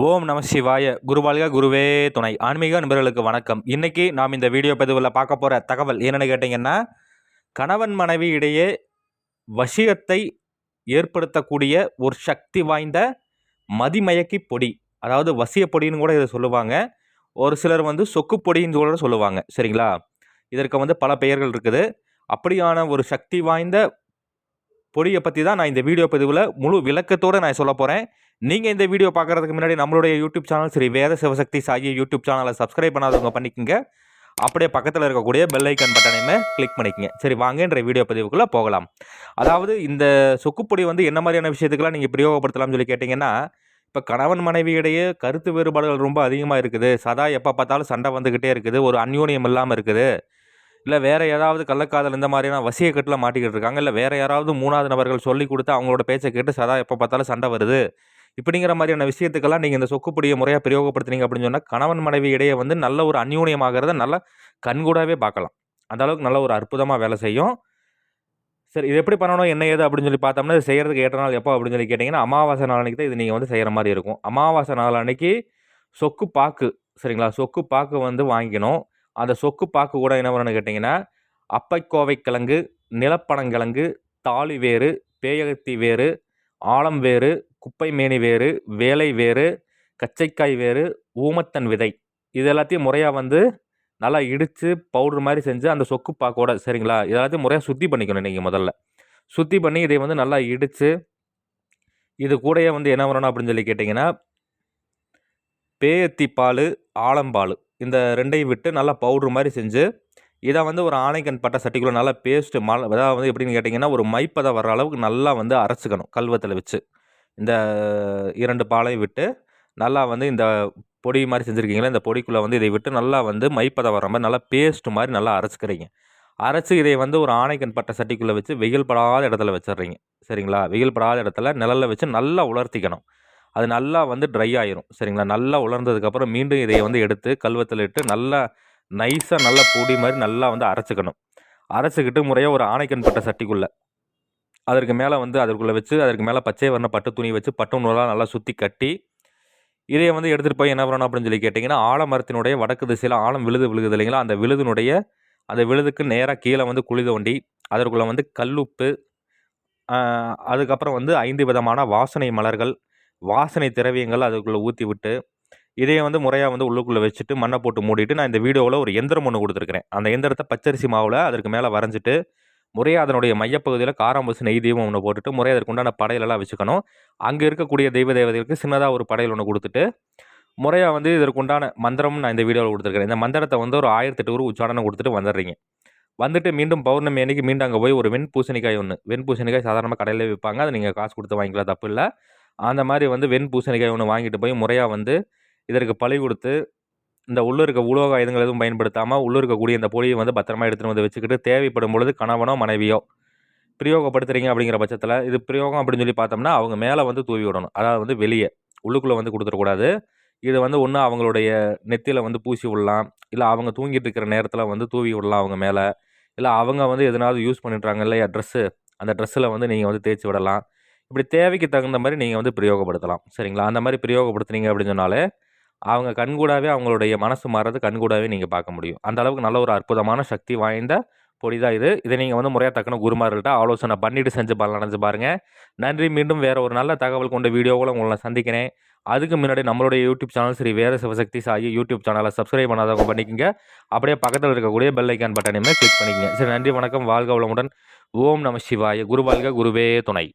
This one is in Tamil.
ஓம் நம சிவாய குருவாழ்க குருவே துணை. ஆன்மீக நண்பர்களுக்கு வணக்கம். இன்றைக்கி நாம் இந்த வீடியோ பதிவில் பார்க்க போகிற தகவல் என்னென்னு கேட்டிங்கன்னா கணவன் மனைவி இடையே வசியத்தை ஏற்படுத்தக்கூடிய ஒரு சக்தி வாய்ந்த மதிமயக்கி பொடி அதாவது வசிய பொடின்னு கூட இதை சொல்லுவாங்க. ஒரு சிலர் வந்து சொக்கு பொடின்னு கூட சொல்லுவாங்க. சரிங்களா? இதற்கு வந்து பல பெயர்கள் இருக்குது. அப்படியான ஒரு சக்தி வாய்ந்த பொடியை பற்றி தான் நான் இந்த வீடியோ பதிவில் முழு விளக்கத்தோடு நான் சொல்ல போகிறேன் நீங்கள் இந்த வீடியோ பார்க்குறதுக்கு முன்னாடி நம்மளுடைய YouTube channel Sri Veda Sivasakthi Saki YouTube சேனலை சப்ஸ்கிரைப் பண்ணாதவங்க பண்ணிக்கோங்க. அப்படியே பக்கத்தில் இருக்கக்கூடிய பெல் ஐக்கன் பட்டனையுமே கிளிக் பண்ணிக்கங்க. சரி வாங்கன்ற வீடியோ பதிவுக்குள்ளே போகலாம். அதாவது இந்த சொக்குப்பொடி வந்து என்ன மாதிரியான விஷயத்துக்கெல்லாம் நீங்கள் பிரயோகப்படுத்தலாம்னு சொல்லி கேட்டிங்கன்னா இப்போ கணவன் மனைவியிடையே கருத்து வேறுபாடுகள் ரொம்ப அதிகமாக இருக்குது. சதா எப்போ பார்த்தாலும் சண்டை வந்துக்கிட்டே இருக்குது. ஒரு அந்யோன்யம் இல்லாமல் இருக்குது. இல்லை வேறு ஏதாவது கள்ளக்காதல் இந்த மாதிரியான வசியக்கட்டில் மாட்டிக்கிட்டு இருக்காங்க. இல்லை வேறு யாராவது மூணாவது நபர்கள் சொல்லி கொடுத்து அவங்களோட பேச்சை கேட்டு சதா எப்போ பார்த்தாலும் சண்டை வருது. இப்படிங்கிற மாதிரியான விஷயத்துக்கெல்லாம் நீங்கள் இந்த சொக்குப்பொடியை முறையாக பிரயோகப்படுத்துனீங்க அப்படின்னு சொன்னால் கணவன் மனைவி இடையே வந்து நல்ல ஒரு அந்யூன்யமாகிறத நல்லா கண்கூடாவே பார்க்கலாம். அந்த அளவுக்கு நல்ல ஒரு அற்புதமாக வேலை செய்யும். சரி இது எப்படி பண்ணணும்? என்ன ஏது? அப்படின்னு சொல்லி பார்த்தோம்னா இது செய்கிறதுக்கு ஏற்ற நாள் எப்போ? அப்படின்னு சொல்லி கேட்டிங்கன்னா அமாவாசை நாள் அன்றைக்கி தான் இது நீங்கள் வந்து செய்கிற மாதிரி இருக்கும். அமாவாசை நாள் அன்றைக்கி சொக்கு பாக்கு சரிங்களா? சொக்கு பாக்கு வந்து வாங்கிக்கணும். அந்த சொக்கு பாக்கு கூட என்ன பண்ணணும்னு கேட்டிங்கன்னா அப்பைக்கோவை கிழங்கு நிலப்பனங்கிழங்கு தாலி வேறு பேயகத்தி வேறு ஆலம் வேறு குப்பை மேனி வேறு வேலை வேறு கச்சைக்காய் வேறு ஊமத்தன் விதை. இது எல்லாத்தையும் முறையாக வந்து நல்லா இடித்து பவுட்ரு மாதிரி செஞ்சு அந்த சொக்கு பாக்கோட சரிங்களா? இது எல்லாத்தையும் முறையாக சுத்தி பண்ணிக்கணும் நீங்கள் முதல்ல. சுத்தி பண்ணி இதை வந்து நல்லா இடித்து இது கூடயே வந்து என்ன வரணும் அப்படின்னு சொல்லி கேட்டிங்கன்னா பேயத்தி பால் ஆலம்பால் இந்த ரெண்டையும் விட்டு நல்லா பவுட்ரு மாதிரி செஞ்சு இதை வந்து ஒரு ஆணைக்கன் பட்டை சட்டிக்குள்ளே நல்லா பேஸ்ட்டு மழை அதாவது வந்து எப்படின்னு கேட்டிங்கன்னா ஒரு மைப்பதை வர அளவுக்கு நல்லா வந்து அரைச்சிக்கணும் கல்வத்தில் வச்சு. இந்த இரண்டு பாலையும் விட்டு நல்லா வந்து இந்த பொடி மாதிரி செஞ்சுருக்கீங்களா? இந்த பொடிக்குள்ளே வந்து இதை விட்டு நல்லா வந்து மைப்பதம் வர மாதிரி நல்லா பேஸ்ட் மாதிரி நல்லா அரைச்சிக்கிறீங்க. அரைச்சி இதை வந்து ஒரு ஆணைக்கன் பட்ட சட்டிக்குள்ளே வச்சு வெயில் படாத இடத்துல வச்சிடுறீங்க சரிங்களா? வெயில் படாத இடத்துல நிழலில் வச்சு நல்லா உலர்த்திக்கணும். அது நல்லா வந்து ட்ரை ஆயிரும். சரிங்களா? நல்லா உலர்ந்ததுக்கப்புறம் மீண்டும் இதை வந்து எடுத்து கல்வத்தில் இட்டு நல்லா நைஸாக நல்லா பொடி மாதிரி நல்லா வந்து அரைச்சிக்கணும். அரைச்சிக்கிட்டு முறையாக ஒரு ஆணைக்கன் பட்டை சட்டிக்குள்ளே. அதற்கு மேலே வந்து அதற்குள்ளே வச்சு அதற்கு மேலே பச்சை வர்ண பட்டு துணி வச்சு பட்டு நூலாக நல்லா சுற்றி கட்டி இதை வந்து எடுத்துகிட்டு போய் என்ன பண்ணணும் அப்படின்னு சொல்லி கேட்டிங்கன்னா ஆலமரத்தினுடைய வடக்கு திசையில் ஆழம் விழுது விழுகுது இல்லைங்களா? அந்த விழுதுனுடைய அந்த விழுதுக்கு நேராக கீழே வந்து குழி தோண்டி அதற்குள்ளே வந்து கல்லுப்பு அதுக்கப்புறம் வந்து ஐந்து விதமான வாசனை மலர்கள் வாசனை திரவியங்கள் அதுக்குள்ளே ஊற்றி விட்டு இதையை வந்து முறையாக வந்து உள்ளுக்குள்ளே வச்சுட்டு மண்ணை போட்டு மூடிட்டு நான் இந்த வீடியோவில் ஒரு எந்திரம் ஒன்று கொடுத்துருக்குறேன். அந்த எந்திரத்தை பச்சரிசி மாவில் அதற்கு மேலே வரைஞ்சிட்டு முறையாக அதனுடைய மையப்பகுதியில் காராம்பசு நெய் தீபம் ஒன்று போட்டுட்டு முறையாக அதற்குண்டான படையிலெல்லாம் வச்சுக்கணும். அங்கே இருக்கக்கூடிய தெய்வ தேவதைகளுக்கு சின்னதாக ஒரு படையல் ஒன்று கொடுத்துட்டு முறையாக வந்து இதற்கு உண்டான மந்திரம் நான் இந்த வீடியோவில் கொடுத்துருக்கேன் இந்த மந்திரத்தை வந்து ஒரு ஆயிரத்தெட்டு ஊர் உச்சாடனை கொடுத்துட்டு வந்துடுறீங்க. வந்துட்டு மீண்டும் பௌர்ணமி அன்னைக்கு மீண்டும் அங்கே போய் ஒரு வெண் பூசணிக்காய் ஒன்று வெண் பூசணிக்காய் சாதாரணமாக கடையில் விற்பாங்க அதை நீங்கள் காசு கொடுத்து வாங்கிக்கலாம் தப்பு இல்லை. அந்த மாதிரி வந்து வெண் பூசணிக்காய் ஒன்று வாங்கிட்டு போய் முறையாக வந்து இதற்கு பழி கொடுத்து இந்த உள்ள இருக்க உலோக ஆயுதங்கள் எதுவும் பயன்படுத்தாமல் உள்ள இருக்கக்கூடிய இந்த பொடியை வந்து பத்திரமா எடுத்துகிட்டு வந்து வச்சுக்கிட்டு தேவைப்படும் பொழுது கணவனோ மனைவியோ பிரயோகப்படுத்துறீங்க அப்படிங்கிற பட்சத்தில் இது பிரயோகம் அப்படின்னு சொல்லி பார்த்தோம்னா அவங்க மேலே வந்து தூவி விடணும். அதாவது வந்து வெளியே உள்ளுக்குள்ளே வந்து கொடுத்துடக்கூடாது இது வந்து ஒன்று அவங்களுடைய நெத்தியில் வந்து பூசி விடலாம். இல்லை அவங்க தூங்கிட்டு இருக்கிற நேரத்தில் வந்து தூவி விடலாம் அவங்க மேலே. இல்லை அவங்க வந்து எதனாவது யூஸ் பண்ணிட்டுறாங்க இல்லையா ட்ரெஸ்ஸு அந்த ட்ரெஸ்ஸில் வந்து நீங்கள் வந்து தேய்ச்சி விடலாம். இப்படி தேவைக்கு தகுந்த மாதிரி நீங்கள் வந்து பிரயோகப்படுத்தலாம். சரிங்களா? அந்த மாதிரி பிரயோகப்படுத்துனீங்க அப்படின்னு சொன்னாலே அவங்க கண்கூடாவே அவங்களுடைய மனசு மாறது கண்கூடாவே நீங்கள் பார்க்க முடியும். அந்த அளவுக்கு நல்ல ஒரு அற்புதமான சக்தி வாய்ந்த பொடி தான் இது. இதை நீங்கள் வந்து முறையாக தக்கன குருமார்கள்ட்ட ஆலோசனை பண்ணிட்டு செஞ்சு பலன் நடந்து பாருங்கள் நன்றி. மீண்டும் வேறு ஒரு நல்ல தகவல் கொண்ட வீடியோவில் உங்களை சந்திக்கிறேன். அதுக்கு முன்னாடி நம்மளுடைய YouTube channel Sri Veda Sivasakthi Sai YouTube சேனலை சப்ஸ்கிரைப் பண்ணாதவங்க பண்ணிக்கோங்க. அப்படியே பக்கத்தில் இருக்கக்கூடிய பெல் ஐக்கான் பட்டனையுமே கிளிக் பண்ணிக்கங்க. சரி நன்றி வணக்கம். வாழ்க வளமுடன். ஓம் நம சிவாய. குருவாழ்க குருவே துணை.